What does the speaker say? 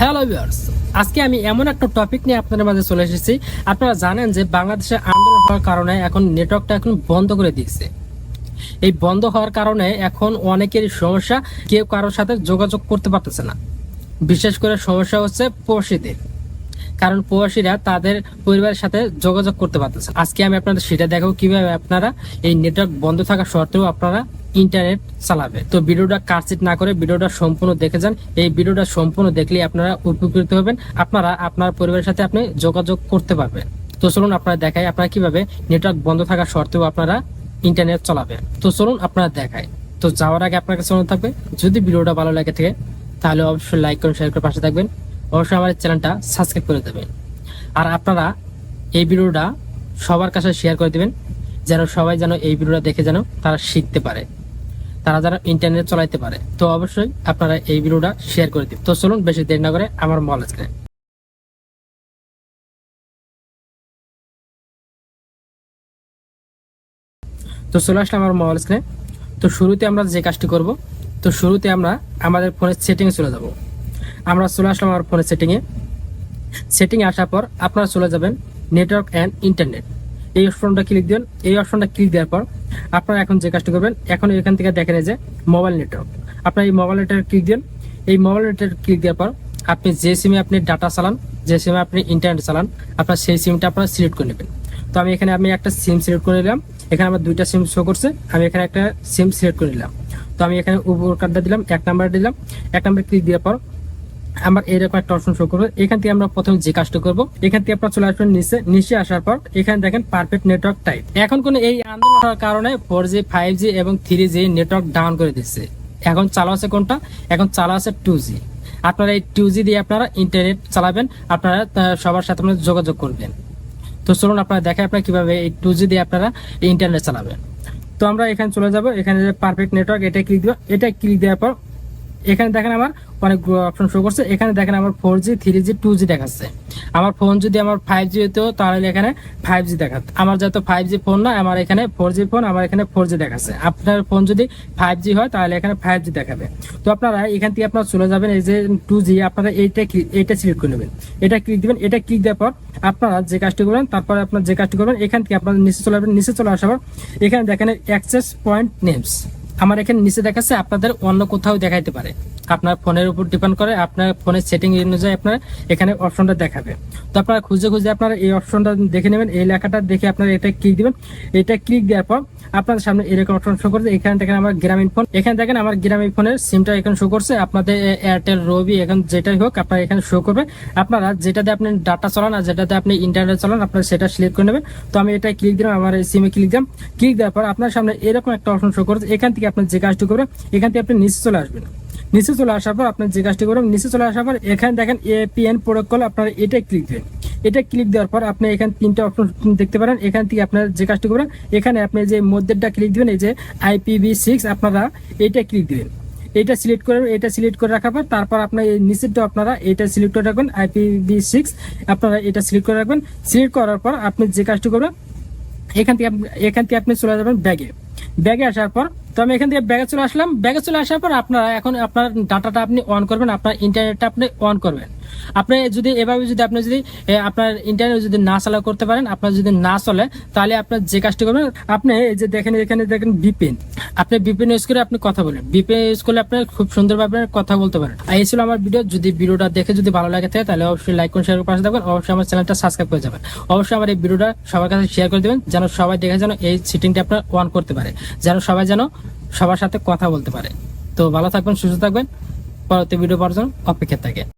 Hello viewers আজকে আমি এমন একটা টপিক নিয়ে আপনাদের মাঝে চলে এসেছি। আপনারা জানেন যে বাংলাদেশে আন্দোলন হওয়ার কারণে এখন নেটওয়ার্কটা এখন বন্ধ করে দিয়েছে। এই বন্ধ হওয়ার কারণে এখন অনেকেরই সমস্যা, কেউ কারোর সাথে যোগাযোগ করতে পারতেছে না। বিশেষ করে সমস্যা হচ্ছে প্রবাসীদের। কারণ প্রবাসীরা তাদের পরিবারের সাথে যোগাযোগ করতে পারতেছে আজকে আমি আপনাদের সেটা দেখাবো কীভাবে আপনারা এই নেটওয়ার্ক বন্ধ থাকা সত্ত্বেও আপনারা ইন্টারনেট চালাবে। তো ভিডিওটা কাটচিট না করে ভিডিওটা সম্পূর্ণ দেখে যান। এই ভিডিওটা সম্পূর্ণ দেখলে আপনারা উপকৃত হবেন। আপনারা আপনার পরিবারের সাথে আপনি যোগাযোগ করতে পারবেন। তো চলুন আপনারা দেখাই আপনারা কীভাবে নেটওয়ার্ক বন্ধ থাকা সত্ত্বেও আপনারা ইন্টারনেট চালাবেন তো চলুন আপনারা দেখাই। তো যাওয়ার আগে আপনার কাছে অনুরোধ থাকবে, যদি ভিডিওটা ভালো লাগে থাকে, তাহলে অবশ্যই লাইক করুন শেয়ার করে পাশে থাকবেন। অবশ্যই আমার চ্যানেলটা সাবস্ক্রাইব করে দেবেন। আর আপনারা এই ভিডিওটা সবার কাছে শেয়ার করে দেবেন, যেন সবাই যেন এই ভিডিওটা দেখে যেন তারা শিখতে পারে। তারা যেন ইন্টারনেট চালাইতে পারে। তো অবশ্যই আপনারা এই ভিডিওটা শেয়ার করে দিন। তো চলুন, বেশি দেরি না করে আমার মল আজকে। তো চলে আসলাম আমার মোবাইল স্ক্রিনে তো শুরুতে আমরা যে কাজটি করব, তো শুরুতে আমরা আমাদের ফোনের সেটিংয়ে চলে যাব। আমরা চলে আসলাম আমার ফোনের সেটিংয়ে সেটিংয়ে আসার পর আপনারা চলে যাবেন নেটওয়ার্ক অ্যান্ড ইন্টারনেট এই অপশনটা ক্লিক দিন এই অপশনটা ক্লিক দেওয়ার পর আপনারা এখন যে কাজটি করবেন, এখন এখান থেকে দেখেন যে মোবাইল নেটওয়ার্ক আপনারা এই মোবাইল নেটওয়ার্ক ক্লিক দিন। এই মোবাইল নেটওয়ার্ক ক্লিক দেওয়ার পর আপনি যে সিমে আপনি ডাটা চালান, যে সিমে আপনি ইন্টারনেট চালান, আপনার সেই সিমটা আপনারা সিলেক্ট করে নেবেন। তো আমি এখানে আমি একটা সিম সিলেক্ট করে নিলাম। এখানে আমার দুইটা সিম শো করছে। আমি এখানে একটা সিম সিলেক্ট করে নিলাম। তো আমি এখানে উপর কার্ডটা দিলাম, এক নাম্বার দিলাম। এক নাম্বার ক্লিক দেওয়ার পর আমার এরকম একটা অপশন শো করবে। এখান থেকে আমরা প্রথমে যে কাজটা করব, এখান থেকে আপনারা চলে আসবেন নিচে নিচে আসার পর এখানে দেখেন পারফেক্ট নেটওয়ার্ক টাইপ এখন কোন এই আন্দোলন হওয়ার কারণে ফোর জি ফাইভ জি এবং থ্রি জি নেটওয়ার্ক ডাউন করে দিচ্ছে। এখন চালু আছে কোনটা? এখন চালু আছে টু জি আপনারা এই টু জি দিয়ে আপনারা ইন্টারনেট চালাবেন, আপনারা সবার সাথে আপনারা যোগাযোগ করবেন। তো চলুন আপনারা দেখেন আপনারা কীভাবে এই টু জি দিয়ে আপনারা ইন্টারনেট চালাবেন। তো আমরা এখানে চলে যাব, এখানে পারফেক্ট নেটওয়ার্ক এটা ক্লিক দিব। এটা ক্লিক দেওয়ার পর এখানে দেখেন আমার অনেক অপশন শো করছে। এখানে দেখেন আমার four G three G two G দেখাচ্ছে। আমার ফোন যদি আমার ফাইভ জি হতো তাহলে এখানে ফাইভ জি দেখাত। আমার যেহেতু ফাইভ জি ফোন না, আমার এখানে ফোর জি ফোন আমার এখানে ফোর জি দেখাচ্ছে। আপনার ফোন যদি ফাইভ জি হয়, তাহলে এখানে ফাইভ জি দেখাবে। তো আপনারা এখান থেকে আপনারা চলে যাবেন, এই যে টু জি আপনারা এইটা এইটা সিলেক্ট করে নেবেন। এটা ক্লিক দিবেন, এটা ক্লিক দেওয়ার পর আপনারা যে কাজটি করবেন, তারপরে আপনার যে কাজটি করবেন, এখান থেকে আপনারা নিচে চলে আসবেন। নিচে চলে আসার পর এখানে দেখেন অ্যাক্সেস পয়েন্ট নেমস আমার এখানে নিচে দেখাচ্ছে আপনাদের অন্য কোথাও দেখাইতে পারে। আপনার ফোনের উপর ডিপেন্ড করে, আপনার ফোনের সেটিং অনুযায়ী আপনার এখানে অপশনটা দেখাবে। তো আপনারা খুঁজে খুঁজে আপনারা এই অপশনটা দেখে নেবেন, এই লেখাটা দেখে আপনারা এটা ক্লিক দিবেন। এটা ক্লিক দেওয়ার পর আপনাদের সামনে এরকম অপশন শো করছে। এখানে দেখেন আমার গ্রামীণ ফোন এখানে দেখেন আমার গ্রামীণ ফোনের সিমটা এখানে শো করছে। আপনাদের এয়ারটেল রবি এখন যেটাই হোক আপনার এখানে শো করবে। আপনারা যেটাতে আপনি ডাটা চালান আর যেটাতে আপনি ইন্টারনেট চালান, আপনারা সেটা সিলেক্ট করে নেবেন। তো আমি এটা ক্লিক দিলাম, আমার এই সিমে ক্লিক দিলাম। ক্লিক দেওয়ার পর আপনার সামনে এরকম একটা অপশন শো করছে। এখান থেকে আপনি যে কাজটি করবেন, এখান থেকে আপনি নিচে চলে আসবেন। নিচে চলে আসার পর আপনি যে কাজটি করবেন নিচে চলে আসার পর এখানে দেখেন এপিএন প্রোটোকল আপনারা এটা ক্লিক দেবেন এটা ক্লিক দেওয়ার পর আপনি এখানে তিনটা অপশন দেখতে পারেন। এখান থেকে আপনার যে কাজটি করবেন, এখানে আপনি যে মধ্যেরটা ক্লিক দেবেন, এই যে আইপিভি সিক্স আপনারা এটা ক্লিক দেবেন। এটা সিলেক্ট করে, এটা সিলেক্ট করে রাখার পর তারপর আপনার এই নিচেরটা আপনারা এটা সিলেক্ট করে রাখবেন আইপিভি সিক্স আপনারা এটা সিলেক্ট করে রাখবেন। সিলেক্ট করার পর আপনি যে কাজটি করবেন, এখান থেকে এখান থেকে আপনি চলে যাবেন ব্যাগে। ব্যাগে আসার পর তো আমি এখান থেকে ব্যাগে চলে আসলাম। ব্যাগে চলে আসার পর আপনারা এখন আপনার ডাটাটা আপনি অন করবেন, আপনার ইন্টারনেটটা আপনি অন করবেন। আপনি যদি এভাবে যদি আপনি যদি আপনার ইন্টারনেট যদি না চালা করতে পারেন, আপনার যদি না চলে, তাহলে আপনার যে কাজটি করবেন, আপনি এই যে দেখেন, এখানে দেখেন বিপিন আপনি বিপিন ইউজ করে আপনি কথা বলেন। বিপিন ইউজ করলে আপনি খুব সুন্দরভাবে কথা বলতে পারেন। এই ছিল আমার ভিডিও যদি ভিডিওটা দেখে যদি ভালো লাগে থাকে, তাহলে অবশ্যই লাইক করুন শেয়ার করে পাশে থাকবেন অবশ্যই আমার চ্যানেলটা সাবস্ক্রাইব করে যাবেন। অবশ্যই আমার এই ভিডিওটা সবার কাছে শেয়ার করে দেবেন, যেন সবাই দেখে যেন এই সিটিংটা আপনার অন করতে পারে। যেন সবাই যেন সবার সাথে কথা বলতে পারে। তো ভালো থাকবেন, সুস্থ থাকবেন। পরবর্তী ভিডিও জন্য অপেক্ষা থাকে।